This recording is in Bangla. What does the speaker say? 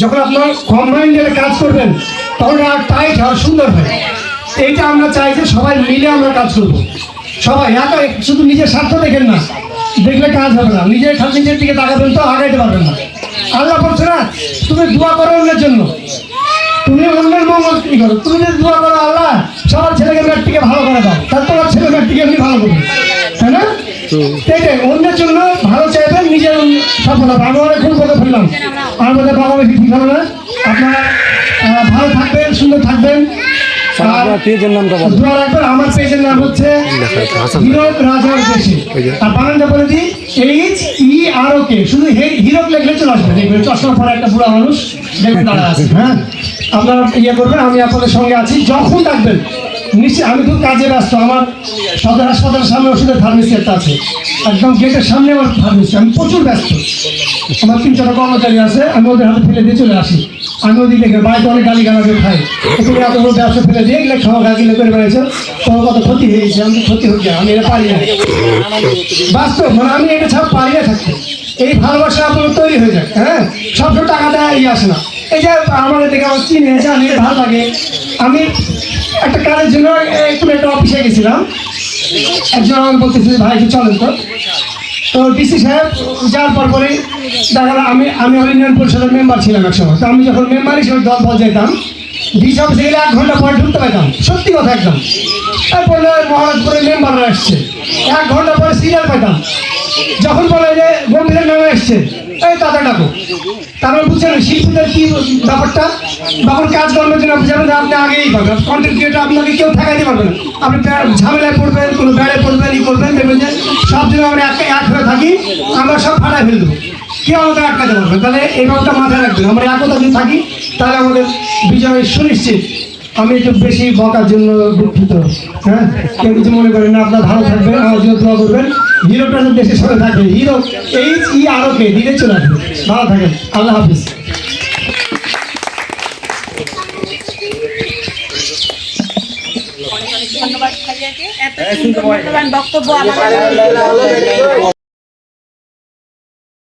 যখন আপনার কম্বাইন্ডে কাজ করবেন তখন আর টাইট হয় সুন্দর হয় এইটা আমরা চাই যে সবাই মিলে আমরা কাজ করব। সবাই একা শুধু নিজের স্বার্থ দেখেন না। দেখলে কাজ হবে না। নিজের খালি নিজের দিকে তাকাবেন তো আগাইতে পারবেন না। আল্লাহ বলছে না তুমি দোয়া করো অন্যের জন্য। তুমি অন্যের মঙ্গল কি করো। তুমি যদি দোয়া করো আল্লাহ সবার ছেলেকে মেয়েটিকে ভালো করে দাও। তাহলে তোমার ছেলে মেয়েটিকে এমনি ভালো করবে তাই না? অন্যের জন্য ভালো নিজের সফল আমি অনেক ভুল ফেললাম। আমার মধ্যে বাবা বেশি ঠিক হবে না। আপনারা ভালো থাকবেন সুন্দর থাকবেন। স্যার আর আপনার পেজের নামটা বলেন। দোয়া রাখবেন আমার পেজের নাম হচ্ছে হিরক রাজার দেশে। আর বানানটা বলে দিই এইচ ই আর ও কে শুধু হে- হিরক লিখলে চলে আসবে। দেখবেন চশমা পরা একটা বুড়া মানুষ দেখবেন দাঁড়া আছে। হ্যাঁ? আপনারা ইয়ে করবেন আমি আপনাদের সঙ্গে আছি। যখন ডাকবেন নিশ্চয়ই আমি খুব কাজে ব্যস্ত, আমার সদর হাসপাতালের সামনে ওষুধের ফার্মেসি একটা আছে। একদম গেটের সামনে আমার ফার্মেসি আমি প্রচুর ব্যস্ত। আমার তিন চারটা কর্মচারী আছে, আমি ওদের হাতে ফেলে দিয়ে চলে আসি। আমি ওদিকে দেখে বাড়িতে অনেক গালি গালাজে খাই এত বড় ব্যবসা ফেলে দিয়ে এগুলো খাওয়া গালি করে বেড়েছে তোমার কত ক্ষতি হয়েছে? আমি তো ক্ষতি হচ্ছে আমি এটা পারি না। বাস্তব মানে আমি এটা ছাড়া পারি না থাকতে। এই ভালোবাসা আপনার তৈরি হয়ে যায় হ্যাঁ? সবসময় টাকা দেয় আসে না। জানি, ভালো আমি একটা কাজের জন্য গেছিলাম। একজন ভাই তো। তো সাহেব যাওয়ার পর দেখা আমি আমি মেম্বার ছিলাম তো আমি যখন মেম্বার হিসেবে দল দল যেতাম ডিসি অফিসে গেলে এক ঘণ্টা পরে ঢুকতে পারতাম। সত্যি কথা একদম। তারপরে মহারাজপুরের মেম্বাররা আসছে এক ঘণ্টা পরে সিরিয়াল পাইতাম। যখন বলে যে গম্ভীরের নামে এসছে। এই তাদের ডাকো। তারপর বুঝছেন শিল্পীদের কি ব্যাপারটা? তখন কাজ কর্মের জন্য আপনি জানেন আপনি আগেই পাবেন। কন্টেন্ট ক্রিয়েটার আপনাকে কেউ ঠেকাইতে পারবে না। আপনি ঝামেলায় পড়বেন, কোনো বেড়ে পড়বেন, ই করবেন, দেখবেন যে সব দিন আমরা এক এক হয়ে থাকি, আমরা সব ফাটাই ফেলব কেউ আমাদের আটকাতে পারবে না। তাহলে এই ব্যাপারটা মাথায় রাখবেন। আমরা একতা যদি থাকি, তাহলে আমাদের বিজয় সুনিশ্চিত। আমি একটু বেশি বকার জন্য দুঃখিত হ্যাঁ? কেউ কিছু মনে করেন আপনার ভালো থাকবেন, আমার জন্য দোয়া করবেন। হিরোটা যেন দেশের সাথে থাকে হিরো এইচ ই আরও কে দিলে চলে আসবে। ভালো থাকেন। আল্লাহ হাফিজ। ধন্যবাদ ভাইয়াকে বক্তব্য